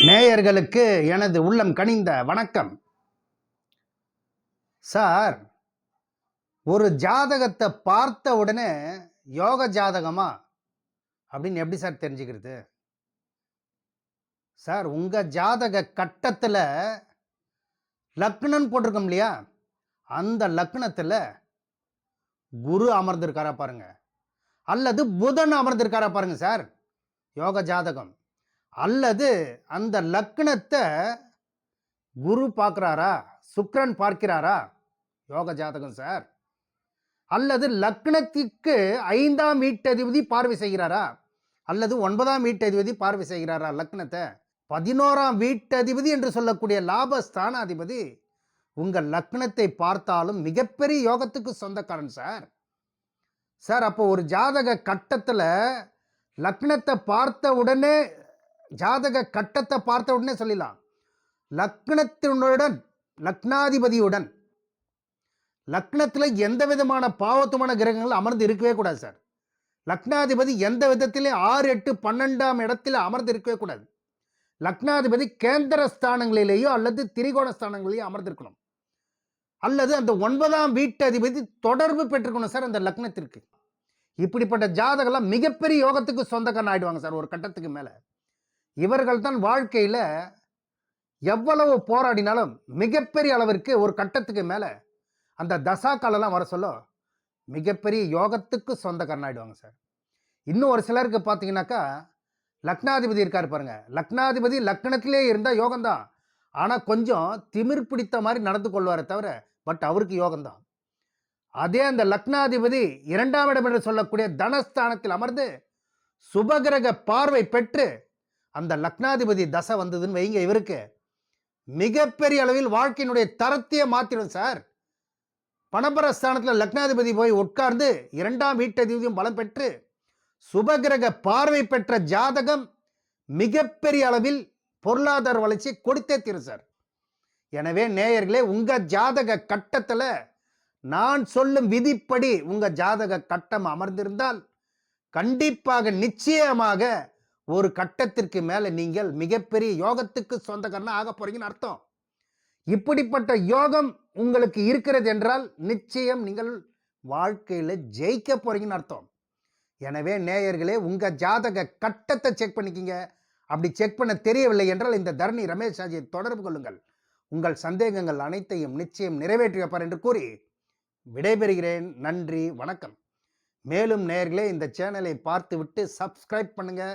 நேயர்களுக்கு எனது உள்ளம் கனிந்த வணக்கம். சார் ஒரு ஜாதகத்தை பார்த்த உடனே யோக ஜாதகமா? அப்படின்னு எப்படி சார் தெரிஞ்சுக்கிறது? சார் உங்க ஜாதக கட்டத்தில் லக்னன் போட்டிருக்கோம் இல்லையா? அந்த லக்னத்தில் குரு அமர்ந்திருக்காரா பாருங்க. அல்லது புதன் அமர்ந்திருக்காரா பாருங்க சார் யோக ஜாதகம். அல்லது அந்த லக்னத்தை குரு பார்க்குறாரா? சுக்ரன் பார்க்கிறாரா? யோக ஜாதகம் சார். அல்லது லக்னத்திற்கு ஐந்தாம் வீட்டதிபதி பார்வை செய்கிறாரா? அல்லது ஒன்பதாம் வீட்டதிபதி பார்வை செய்கிறாரா லக்னத்தை? பதினோராம் வீட்டதிபதி என்று சொல்லக்கூடிய லாபஸ்தானாதிபதி உங்கள் லக்னத்தை பார்த்தாலும் மிகப்பெரிய யோகத்துக்கு சொந்தக்காரன் சார். சார் அப்போ ஒரு ஜாதக கட்டத்தில் லக்னத்தை பார்த்த உடனே ஜாதக கட்டத்தை பார்த்த உடனே சொல்லிடலாம். லக்னத்தினுடன் லக்னாதிபதியுடன் லக்னத்தில் எந்த விதமான பாவத்துமான கிரகங்கள் அமர்ந்து இருக்கவே கூடாது சார். லக்னாதிபதி எந்த விதத்திலே ஆறு எட்டு பன்னெண்டாம் இடத்தில் அமர்ந்து இருக்கவே கூடாது. லக்னாதிபதி கேந்திர ஸ்தானங்களிலேயோ அல்லது திரிகோண ஸ்தானங்களிலேயோ அமர்ந்திருக்கணும். அல்லது அந்த ஒன்பதாம் வீட்டு அதிபதி தொடர்பு பெற்றுக்கணும் சார் அந்த லக்னத்திற்கு. இப்படிப்பட்ட ஜாதகம்லாம் மிகப்பெரிய யோகத்துக்கு சொந்தக்காரன் ஆயிடுவாங்க சார் ஒரு கட்டத்துக்கு மேலே. இவர்கள் தான் வாழ்க்கையில் எவ்வளவு போராடினாலும் மிகப்பெரிய அளவிற்கு ஒரு கட்டத்துக்கு மேலே அந்த தசா காலெல்லாம் வர சொல்ல மிகப்பெரிய யோகத்துக்கு சொந்த கண்ணாயிடுவாங்க சார். இன்னும் ஒரு சிலருக்கு பார்த்தீங்கன்னாக்கா லக்னாதிபதி இருக்கார் பாருங்க. லக்னாதிபதி லக்னத்திலே இருந்தால் யோகம்தான். ஆனால் கொஞ்சம் திமிர் பிடித்த மாதிரி நடந்து கொள்வாரே தவிர பட் அவருக்கு யோகம்தான். அதே அந்த லக்னாதிபதி இரண்டாம் இடம் என்று சொல்லக்கூடிய தனஸ்தானத்தில் அமர்ந்து சுபகிரக பார்வை பெற்று அந்த லக்னாதிபதி தசை வந்ததுன்னு வைங்க இவருக்கு. மிகப்பெரிய அளவில் வாழ்க்கையினுடைய தரத்தையே மாற்றிடும் சார். பணபர ஸ்தானத்தில் லக்னாதிபதி போய் உட்கார்ந்து இரண்டாம் வீட்டதிபதியும் பலம் பெற்று சுபகிரக பார்வை பெற்ற ஜாதகம் மிகப்பெரிய அளவில் பொருளாதார வளர்ச்சி கொடுத்தே தீரும் சார். எனவே நேயர்களே உங்கள் ஜாதக கட்டத்தில் நான் சொல்லும் விதிப்படி உங்கள் ஜாதக கட்டம் அமர்ந்திருந்தால் கண்டிப்பாக நிச்சயமாக ஒரு கட்டத்திற்கு மேலே நீங்கள் மிகப்பெரிய யோகத்துக்கு சொந்தக்காரனா ஆக போறீங்கன்னு அர்த்தம். இப்படிப்பட்ட யோகம் உங்களுக்கு இருக்கிறது என்றால் நிச்சயம் நீங்கள் வாழ்க்கையில் ஜெயிக்க போறீங்கன்னு அர்த்தம். எனவே நேயர்களே உங்கள் ஜாதக கட்டத்தை செக் பண்ணிக்கிங்க. அப்படி செக் பண்ண தெரியவில்லை என்றால் இந்த தரணி ரமேஷ் ஆஜியை தொடர்பு கொள்ளுங்கள். உங்கள் சந்தேகங்கள் அனைத்தையும் நிச்சயம் நிறைவேற்றி வைப்பார் என்று கூறி விடைபெறுகிறேன். நன்றி வணக்கம். மேலும் நேயர்களே இந்த சேனலை பார்த்துவிட்டு சப்ஸ்கிரைப் பண்ணுங்கள்